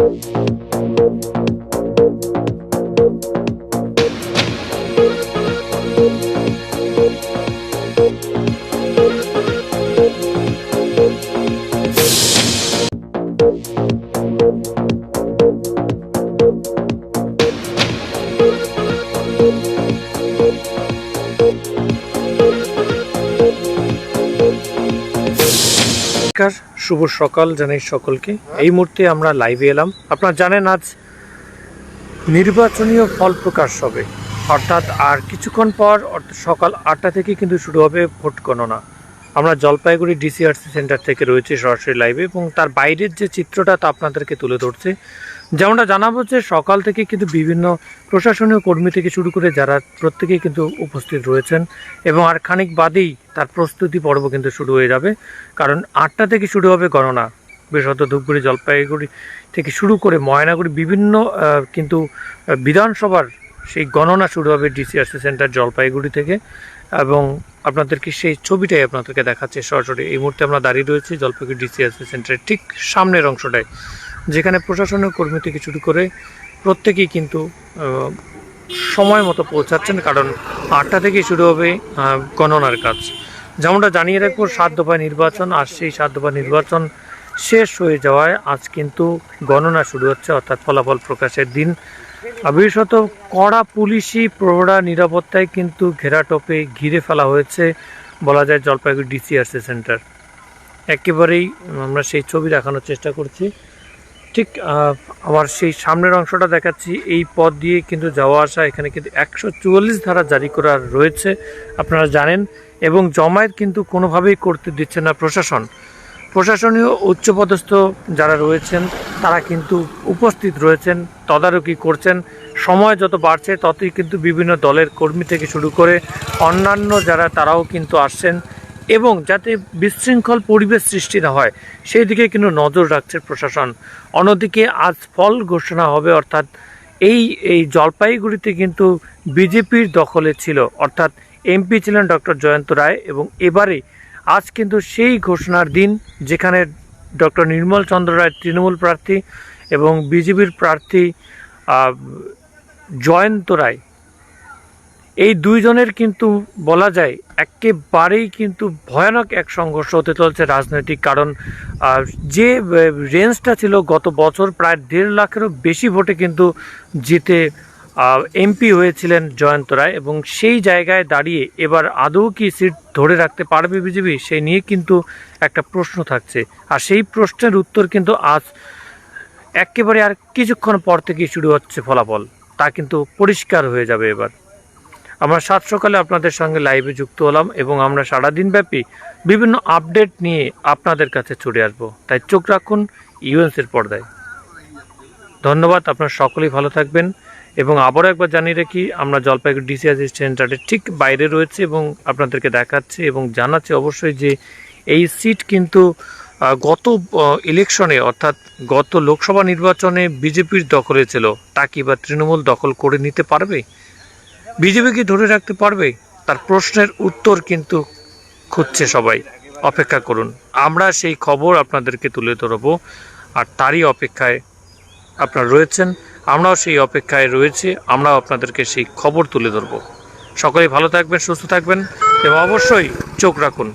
Thank you. নমস্কার, শুভ সকাল জানাই সকলকে। এই মুহূর্তে আমরা লাইভে এলাম। আপনারা জানেন আজ নির্বাচনীয় ফল প্রকাশ হবে। অর্থাৎ আর কিছুক্ষণ পর সকাল আটটা থেকে কিন্তু শুরু হবে ভোট গণনা। আমরা জলপাইগুড়ি ডিসিআরসি সেন্টার থেকে রয়েছে সরাসরি লাইভে এবং তার বাইরের যে চিত্রটা তা আপনাদেরকে তুলে ধরছে যেমনটা জানাব যে সকাল থেকে কিন্তু বিভিন্ন প্রশাসনীয় কর্মী থেকে শুরু করে যারা প্রত্যেকেই কিন্তু উপস্থিত রয়েছেন এবং আর খানিক বাদেই তার প্রস্তুতি পর্ব কিন্তু শুরু হয়ে যাবে। কারণ আটটা থেকে শুরু হবে গণনা। বিশেষত ধূপগুড়ি, জলপাইগুড়ি থেকে শুরু করে ময়নাগুড়ি বিভিন্ন কিন্তু বিধানসভার সেই গণনা শুরু হবে ডিসিআরসি সেন্টার জলপাইগুড়ি থেকে। এবং আপনাদেরকে সেই ছবিটাই আপনাদেরকে দেখাচ্ছে সরাসরি। এই মুহূর্তে আমরা দাঁড়িয়ে রয়েছি জলপাইগুড়ি ডিসিআরসি সেন্টারের ঠিক সামনের অংশটায়। যেখানে প্রশাসনের কর্মী থেকে শুরু করে প্রত্যেকেই কিন্তু সময় মতো পৌঁছাচ্ছেন, কারণ আটটা থেকেই শুরু হবে গণনার কাজ। যেমনটা জানিয়ে রাখব, সাত দফা নির্বাচন, আর সেই সাত দফা নির্বাচন শেষ হয়ে যাওয়ায় আজ কিন্তু গণনা শুরু হচ্ছে, অর্থাৎ ফলাফল প্রকাশের দিন। বিশেষত কড়া পুলিশি প্রহরা নিরাপত্তায় কিন্তু ঘেরাটোপে ঘিরে ফেলা হয়েছে, বলা যায় জলপাইগুড়ি ডিসি ডিসিআরসি সেন্টার। একেবারেই আমরা সেই ছবি দেখানোর চেষ্টা করছি। ঠিক আমার সেই সামনের অংশটা দেখাচ্ছি। এই পথ দিয়ে কিন্তু যাওয়া আসা এখানে কিন্তু একশো চুয়াল্লিশ ধারা জারি করা রয়েছে, আপনারা জানেন, এবং জমায়েত কিন্তু কোনোভাবেই করতে দিচ্ছে না প্রশাসন। প্রশাসনীয় উচ্চপদস্থ যারা রয়েছেন, তারা কিন্তু উপস্থিত রয়েছেন, তদারকি করছেন। সময় যত বাড়ছে, ততই কিন্তু বিভিন্ন দলের কর্মী থেকে শুরু করে অন্যান্য যারা, তারাও কিন্তু আসছেন। এবং যাতে বিশৃঙ্খল পরিবেশ সৃষ্টি না হয়, সেই দিকে কিন্তু নজর রাখছে প্রশাসন। অন্যদিকে আজ ফল ঘোষণা হবে, অর্থাৎ এই এই জলপাইগুড়িতে কিন্তু বিজেপির দখলে ছিল। অর্থাৎ এমপি ছিলেন ডক্টর জয়ন্ত রায় এবং এবারে আজ কিন্তু সেই ঘোষণার দিন, যেখানে ডক্টর নির্মল চন্দ্র রায় তৃণমূল প্রার্থী এবং বিজেপির প্রার্থী জয়ন্ত রায় এই দুইজনের কিন্তু বলা যায় একেবারেই কিন্তু ভয়ানক এক সংঘর্ষ হতে চলছে রাজনৈতিক কারণ যে রেঞ্জটা ছিল গত বছর প্রায় দেড় লাখেরও বেশি ভোটে কিন্তু জিতে এমপি হয়েছিলেন জয়ন্ত রায় এবং সেই জায়গায় দাঁড়িয়ে এবার আদৌ কি সিট ধরে রাখতে পারবে বিজেপি সেই নিয়ে কিন্তু একটা প্রশ্ন থাকছে। আর সেই প্রশ্নের উত্তর কিন্তু আজ একেবারে আর কিছুক্ষণ পর থেকেই শুরু হচ্ছে ফলাফল। তা কিন্তু পরিষ্কার হয়ে যাবে এবার। আমরা সাত সকালে আপনাদের সঙ্গে লাইভে যুক্ত হলাম এবং আমরা সারাদিন ব্যাপী বিভিন্ন আপডেট নিয়ে আপনাদের কাছে ছুটে আসব। তাই চোখ রাখুন ইউএনসির পর্দায়। ধন্যবাদ, আপনারা সকলেই ভালো থাকবেন এবং আবারও একবার জানিয়ে রাখি, আমরা জলপাইগুড়ি ডিসিআরসি সেন্টারের ঠিক বাইরে রয়েছে এবং আপনাদেরকে দেখাচ্ছে এবং জানাচ্ছে অবশ্যই যে এই সিট কিন্তু গত ইলেকশনে অর্থাৎ গত লোকসভা নির্বাচনে বিজেপির দখলে ছিল। তা কি বা তৃণমূল দখল করে নিতে পারবে? বিজেপি কি ধরে রাখতে পারবে? তার প্রশ্নের উত্তর কিন্তু খুঁজছে সবাই। অপেক্ষা করুন। আমরা সেই খবর আপনাদেরকে তুলে ধরব, আর তারই অপেক্ষায় আপনারা রয়েছেন। আমরাও সেই অপেক্ষায় রয়েছি, আমরাও আপনাদেরকে সেই খবর তুলে ধরব। সকলেই ভালো থাকবেন, সুস্থ থাকবেন, এবং অবশ্যই চোখ রাখুন।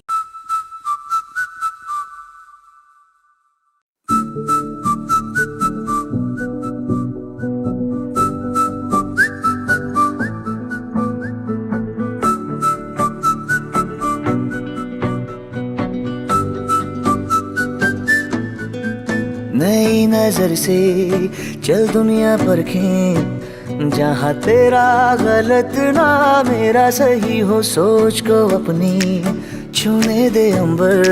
नई नज़र से चल दुनिया परखें जहाँ तेरा गलत ना मेरा सही हो, सोच को अपनी छूने दे अंबर।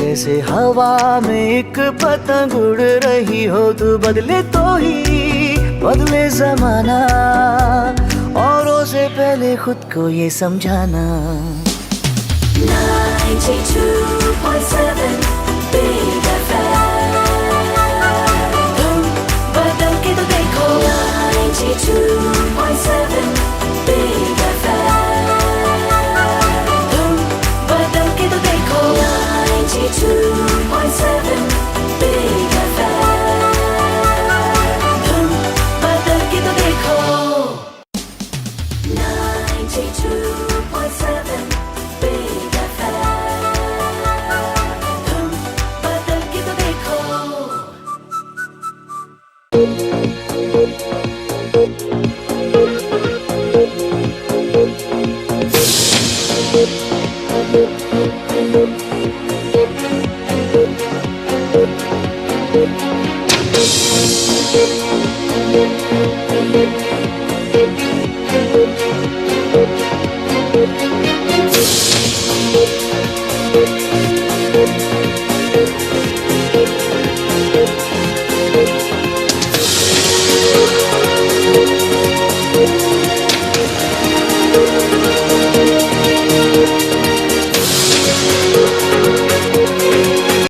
जैसे हवा में एक पतंग उड़ रही हो, तू बदले तो ही बदले जमाना। औरों से पहले खुद को ये समझाना। 92.7